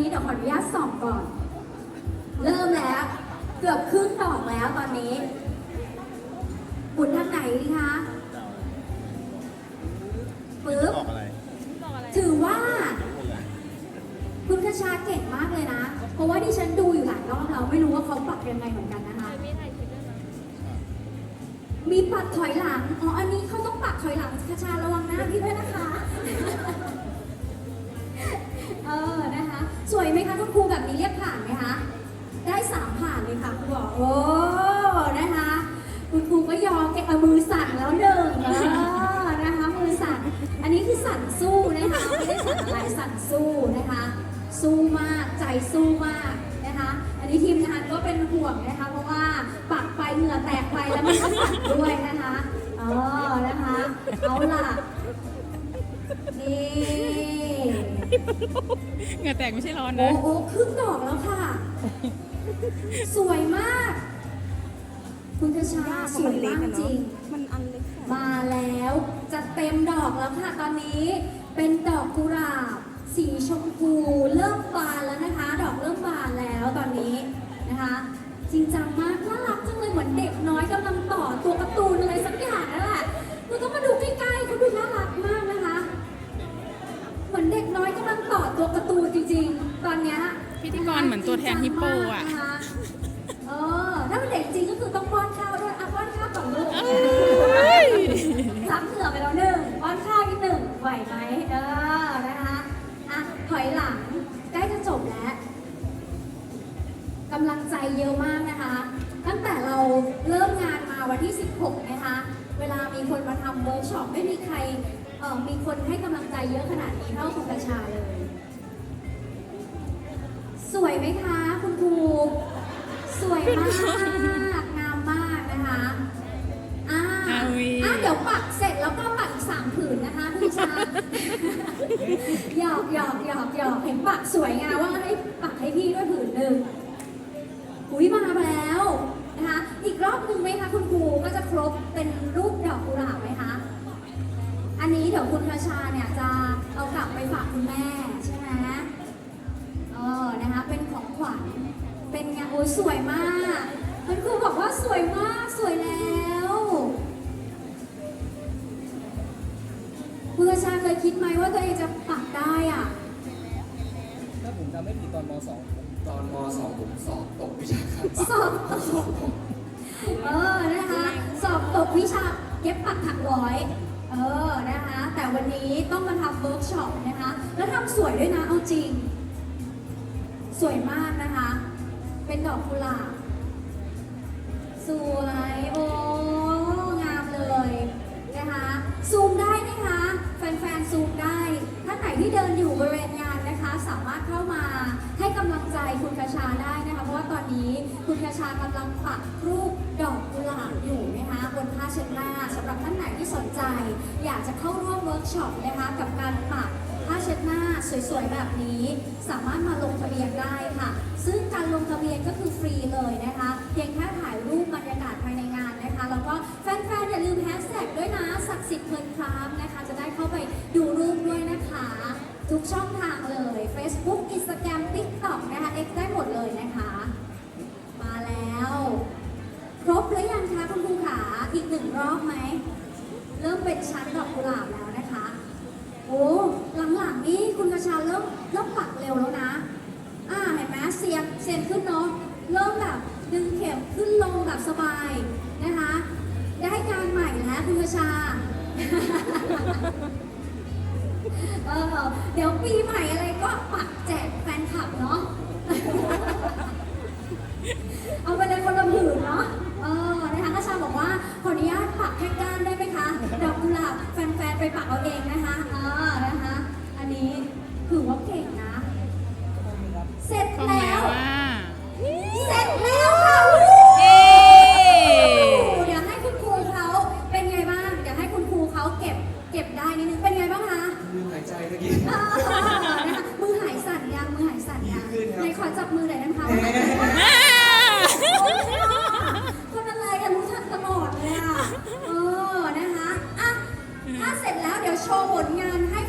นี้เดี๋ยวขออนุญาตส่องก่อน เริ่มแล้ว เกือบครึ่งดอกแล้วตอนนี้หมุนทางไหนดีคะปึ๊บ ออกอะไรถือว่า คุณคชาเก่งมากเลยนะ เพราะว่าดิฉันดูอยู่หลายรอบแล้วไม่รู้ว่าเขาปักยังไงเหมือนกันนะคะ มีปักถอยหลัง อ๋อ อันนี้เขาต้องปักถอยหลังคชาระวังหน้าพี่ด้วยนะคะเออนะคะ สวยไหมคะคุณครูแบบนี้เรียกผ่านไหมคะ ได้สามผ่านเลยค่ะคุณบอกโอ้นะคะ คุณครูก็ยอมแกเอามือสั่นแล้วหนึ่งเออนะคะมือสั่นอันนี้คือสั่นสู้นะคะไม่ได้สั่นอะไรสั่นสู้นะคะ สู้มากใจสู้มากนะคะ อันนี้ทีมงานก็เป็นห่วงนะคะ เพราะว่าปักไปเหงื่อแตกไปแล้วมันก็สั่นด้วยนะคะเออนะคะเอาล่ะนี่ เหงื่อแตกไม่ใช่ร้อนโอ้นะโหครึ่งดอกแล้วค่ะ สวยมาก คุณกระชาสวยมากจริง มันอันเล็กค่ะมาแล้วจะเต็มดอกแล้วค่ะตอนนี้เป็นดอกกุหลาบสีชมพูเริ่มบานแล้วนะคะ ดอกเริ่มบานแล้วตอนนี้นะคะ จริงจังมากน่ารักจังเลยเหมือนเด็กน้อยกำลังต่อตัวการ์ตูนอะไรสักอย่างนั่นแหละเราต้องมาดูใกล้ๆเขาดูน่ารักมากนะคะเหมือนเด็กน้อยกำลังต่อตัวการ์ตูนจริงๆ ตอนเนี้ยพิธีกรเหมือนตัวแทนฮิปโปอะจริงจังมากนคเออถ้าเป็นเด็กจริงก็คือต้องป้อนข้าวด้วยอะป้อนข้าวต่อลูกซ้ำเหงื่อไปแล้วหนึ่งป้อนข้าวอีกหนึ่งไหวไหมเออนะคะอะถอยหลังใกล้จะจบแล้วกำลังใจเยอะมากนะคะ ตั้งแต่เราเริ่มงานมาวันที่ 16 นะคะ เวลามีคนมาทำเวิร์กช็อปไม่มีใคร เออมีคนให้กำลังใจเยอะขนาดนี้เท่าคุณประชาเลย สวยไหมคะ คุณครูสวยมากงามมากนะคะอ่าอะอุ๊ยอะเดี๋ยวปักเสร็จแล้วก็ปักอีกสามผืนนะคะคุณชาหยอกหยอกหยอกหยอกเห็นปักสวยงามว่าให้ปักให้พี่ด้วยผืนหนึ่ง คุณแม่ใช่ไหมเออนะคะ เป็นของขวัญ เป็นไงโอ้ยสวยมาก คุณครูบอกว่าสวยมาก สวยแล้วคุณคชาเคยคิดไหมว่าตัวเองจะปักได้อะ ถ้าผมจำไม่ผิดตอนม .2 ตอนม .2 ผมสอบตกวิชาการสอบตก เออ นะคะ สอบตกวิชาเย็บปักถักร้อย เออ นะคะ แต่วันนี้ต้องมาทำเวิร์กช็อป นะคะแล้วทำสวยด้วยนะเอาจริง สวยมากนะคะ เป็นดอกกุหลาบสวยโอ้งามเลยนะคะซูมได้นะคะแฟนๆซูมได้ท่านไหนที่เดินอยู่บริเวณงานนะคะ สามารถเข้ามาให้กำลังใจคุณคชาได้นะคะ เพราะว่าตอนนี้คุณคชากำลังปักรูปดอกกุหลาบอยู่นะคะบนผ้าเช็ดหน้าสำหรับท่านไหนที่สนใจ อยากจะเข้าร่วมเวิร์กช็อปนะคะกับการปักผ้าเช็ดหน้า สวยๆ แบบนี้ สามารถมาลงทะเบียนได้ค่ะ ซึ่งการลงทะเบียนก็คือฟรีเลยนะคะ เพียงแค่ถ่ายรูปบรรยากาศภายในงานนะคะ แล้วก็แฟนๆ อย่าลืมแฮชแท็กด้วยนะศักดิ์สิทธิ์เพลินครามนะคะ จะได้เข้าไปดูรูปด้วยนะคะ ทุกช่องทางเลย Facebook Instagram TikTok นะคะ X ได้หมดเลยนะคะ มาแล้ว ครบหรือยังคะคุณครูขาอีกหนึ่งรอบไหม เริ่มเป็นชั้นดอกกุหลาบแล้วนะคะ โอ้หลังๆนี่คุณกระชาเริ่มเริ่มปักเร็วแล้วนะ อ่าเห็นไหมเสี ยงเสียงขึ้นเนาะเริ่มแบบดึงเข็มขึ้นลงแบบสบายนะคะ ได้การใหม่แล้วคุณกระชา เออเดี๋ยวปีใหม่อะไรก็ปักแจก ขึ้นครับไหนขอจับมือหน่อยนะคะแหมคนอะไรกันรู้ทันตลอดเลยอะ เออ นะคะ อะ ถ้าเสร็จแล้วเดี๋ยวโชว์ผลงานให้